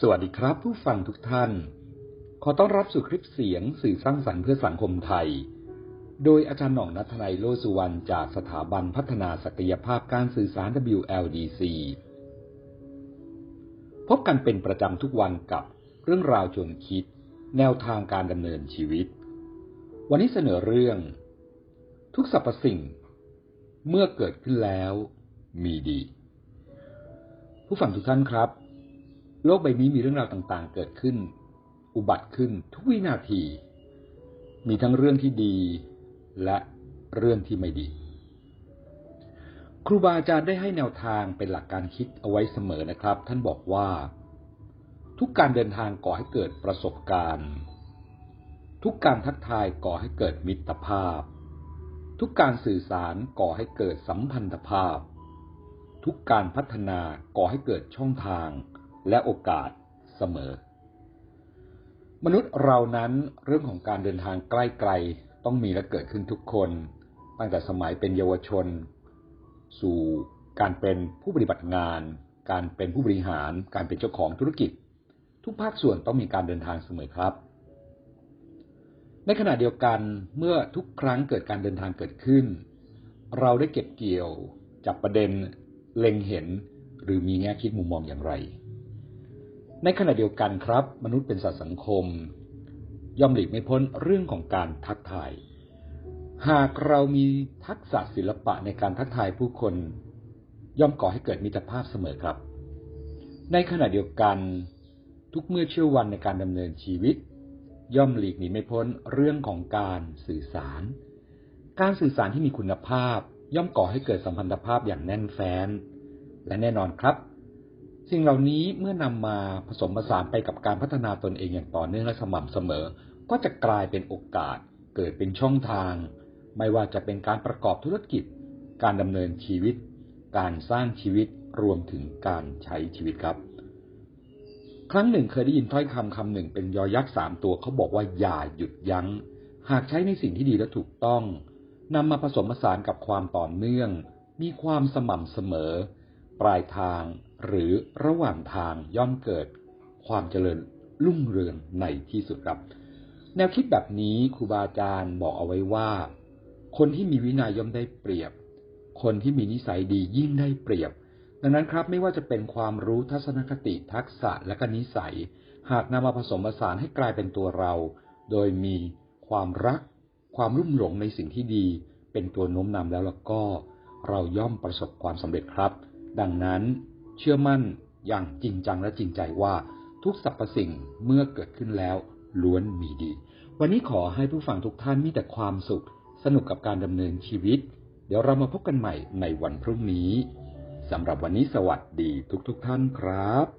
สวัสดีครับ ผู้ฟังทุกท่าน ขอต้อนรับสู่คลิปเสียงสื่อสร้างสรรค์เพื่อสังคมไทย โดยอาจารย์หน่องนัทนัยโลสุวรรณจากสถาบันพัฒนาศักยภาพการสื่อสาร WLDC พบกันเป็นประจำทุกวันกับเรื่องราวชวนคิด แนวทางการดำเนินชีวิต วันนี้เสนอเรื่อง ทุกสรรพสิ่ง เมื่อเกิดขึ้นแล้ว มีดี ผู้ฟังทุกท่านครับ โลกใบนี้มีเรื่องราวต่างๆ เกิดขึ้น อุบัติขึ้นทุกวินาที มีทั้งเรื่องที่ดีและเรื่องที่ไม่ดี ครูบาอาจารย์ได้ให้แนวทางเป็นหลักการคิดเอาไว้เสมอนะครับ ท่านบอกว่า ทุกการเดินทางก่อให้เกิดประสบการณ์ ทุกการทักทายก่อให้เกิดมิตรภาพ ทุกการสื่อสารก่อให้เกิดสัมพันธภาพ ทุกการพัฒนาก่อให้เกิดช่องทาง และโอกาสเสมอ มนุษย์เรานั้นเรื่องของการเดินทางใกล้ไกลต้องมีและเกิดขึ้นทุกคน ตั้งแต่สมัยเป็นเยาวชน สู่การเป็นผู้ปฏิบัติงาน การเป็นผู้บริหาร การเป็นเจ้าของธุรกิจ ทุกภาคส่วนต้องมีการเดินทางเสมอครับ ในขณะเดียวกันเมื่อทุกครั้งเกิดการเดินทางเกิดขึ้น เราได้เก็บเกี่ยวจับประเด็นเล็งเห็นหรือมีแง่คิดมุมมองอย่างไร ในขณะเดียวกันครับ มนุษย์เป็นสัตว์สังคม ย่อมหลีกไม่พ้นเรื่องของการทักทาย หากเรามีทักษะศิลปะในการทักทายผู้คน ย่อมก่อให้เกิดมิตรภาพเสมอครับ ในขณะเดียวกัน ทุกเมื่อเชื่อวันในการดำเนินชีวิต ย่อมหลีกหนีไม่พ้นเรื่องของการสื่อสาร การสื่อสารที่มีคุณภาพ ย่อมก่อให้เกิดสัมพันธภาพอย่างแน่นแฟ้นและแน่นอนครับ สิ่งเหล่านี้เมื่อนำมาผสมผสานไปกับการพัฒนาตนเองอย่างต่อเนื่องและสม่ำเสมอ ก็จะกลายเป็นโอกาส เกิดเป็นช่องทาง ไม่ว่าจะเป็นการประกอบธุรกิจ การดำเนินชีวิต การสร้างชีวิตรวมถึงการใช้ชีวิตครับ ครั้งหนึ่งเคยได้ยินถ้อยคำคำหนึ่งเป็นยอยักษ์สามตัวเขาบอกว่าอย่าหยุดยัง้ง หากใช้ในสิ่งที่ดีและถูกต้องนำมาผสมผสานกับความต่อเนื่อง มีความสม่ำเสมอ ปลายทาง หรือระหว่างทางย่อมเกิดความเจริญรุ่งเรืองในที่สุดครับ แนวคิดแบบนี้ครูบาอาจารย์บอกเอาไว้ว่า คนที่มีวินัยย่อมได้เปรียบ คนที่มีนิสัยดียิ่งได้เปรียบ ดังนั้นครับไม่ว่าจะเป็นความรู้ทัศนคติทักษะและก็นิสัย หากนำมาผสมผสานให้กลายเป็นตัวเรา โดยมีความรัก ความรุ่มหลงในสิ่งที่ดี เป็นตัวโน้มนำแล้วแล้วก็ เราย่อมประสบความสำเร็จครับ ดังนั้น เชื่อมั่นอย่างจริงจังและจริงใจว่าทุกสรรพสิ่งเมื่อเกิดขึ้นแล้วล้วนมีดี วันนี้ขอให้ผู้ฟังทุกท่านมีแต่ความสุข สนุกกับการดำเนินชีวิต เดี๋ยวเรามาพบกันใหม่ในวันพรุ่งนี้สำหรับวันนี้สวัสดีทุกๆทท่านครับ